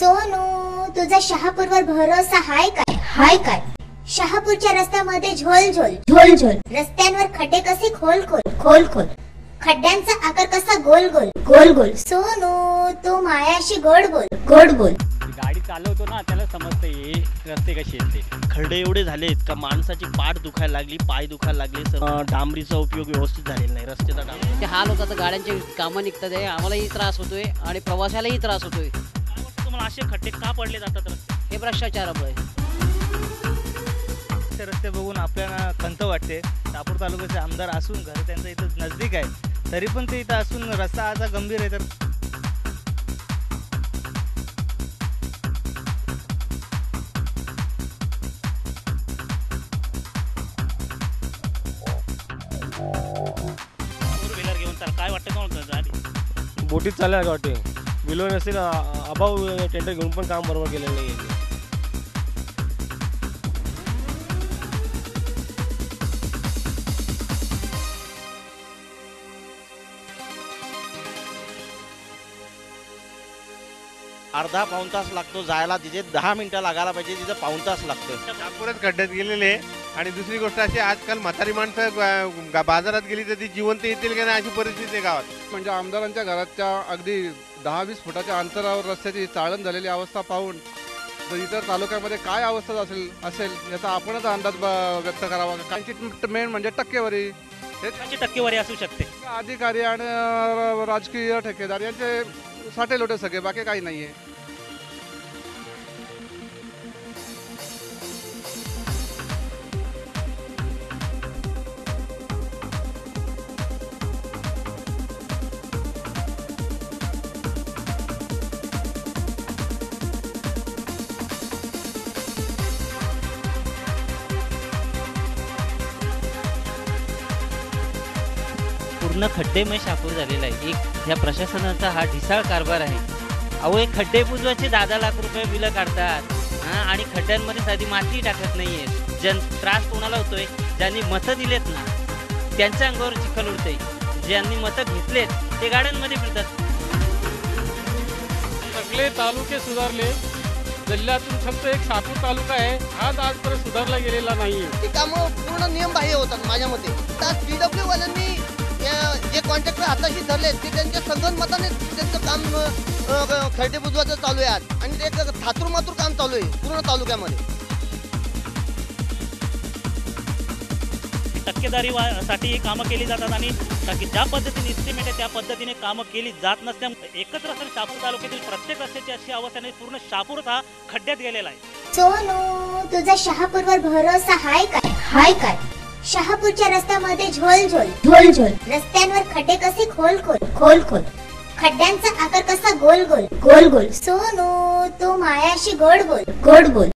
सोनू तुझा शहापूरवर भरोसा हाय काय हाय काय? शहापूरच्या रस्त्यामध्ये झोल झोल. झोल झोल. रस्त्यांवर खड्डे कसे खोल खोल? खोल खोल. खड्ड्यांचा आकार कसा गोल गोल? गोल गोल. सोनू तू मायाशी गोड बोल. गोड बोल. गाडी चालवतो ना त्याला समजतं रस्ते कसे आहेत ते. खड्डे एवढे झालेत का माणसाची पाठ दुखायला लागली पाय दुखायला लागले सर डांबरीचा उपयोग व्यवस्थित झालेला नाही रस्त्याचा डांबरी हाल होतात गाड्यांचे कामं निघतात आहे आम्हालाही त्रास होतोय आणि प्रवाशालाही त्रास होतोय. तुम्हाला असे खड्डे का पडले जातात रस्ते हे भ्रष्टाचारामुळे ते रस्ते बघून आपल्याला खंत वाटते. शहापूर तालुक्याचे आमदार असून घर त्यांचं इथं नजदीक आहे. तरी पण ते इथं असून रस्ता असा गंभीर आहे तर फोर व्हीलर घेऊन चाल काय वाटतं बोटीत चालल्या का वाटते? बिलो नसेल अभाव टेंडर घेऊन पण काम बरोबर केलेलं नाही आहे अर्धा पाऊण तास लागतो जायला तिथे दहा मिनिटं लागायला पाहिजे तिथे पाऊण तास लागतो नागपुरात खड्ड्यात गेलेले आणि दुसरी गोष्ट अशी आजकाल म्हातारी माणसं ग- बाजारात गेली तर ती जिवंत येतील का नाही अशी परिस्थिती आहे गावात. म्हणजे आमदारांच्या घराच्या अगदी दहा वीस फुटाच्या अंतरावर रस्त्याची चाळण झालेली अवस्था पाहून तर इतर तालुक्यामध्ये काय अवस्था असेल असेल याचा आपणच अंदाज ब- व्यक्त करावा. त्यांची मेन म्हणजे टक्केवारी. हे टक्केवारी असू शकते? अधिकारी आणि राजकीय ठेकेदार यांचे साठे लोटे सगळे बाकी काही नाही आहे पूर्ण खड्डेमय शापूर झालेला आहे. एक ह्या प्रशासनाचा हा ढिसाळ कारभार आहे. अहो एक खड्डे बुजवायचे दहा दहा लाख रुपये बिलं काढतात. हा आणि खड्ड्यांमध्ये साधी माती टाकत नाहीये. जन त्रास कोणाला होतोय? ज्यांनी मतं दिलेत ना त्यांच्या अंगावर चिखल उडते ज्यांनी मतं घेतलेत ते गाड्यांमध्ये फिरतात. सगळे तालुके सुधारले. जिल्ह्यातून फक्त एक शहापूर तालुका आहे. आज आजपर्यंत सुधारला गेलेला नाही आहे ते कामं पूर्ण नियम बाह्य होतात माझ्या मते. तर पीडब्ल्यू वाल्यांनी या- जे कॉन्ट्रॅक्टर हाताशी धरले ते त्यांच्या संगणमताने त्यांचं काम खड्डे बुजवायचं चालू आहे आज. आणि ते एक थातूर मातूर काम चालू आहे पूर्ण तालुक्यामध्ये. टक्केदारी वा- साठी ही कामं केली जातात आणि ज्या पद्धतीने इस्टिमेट आहे त्या पद्धतीने कामं केली जात नसल्यामुळे एकत्र असताना शापूर तालुक्यातील प्रत्येक रस्त्याची अशी अवस्था नाही पूर्ण शापूर हा खड्ड्यात गेलेला आहे. सोनू तुझा शहापूरवर भरोसा हाय काय? हाय काय? शहापूरच्या रस्त्यामध्ये झोल झोल झोल झोल रस्त्यांवर खड्डे कसे खोल खोल खोल खोल खड्ड्यांचा आकार कसा गोल गोल गोल गोल सोनू तू मायाशी गोड बोल गोड बोल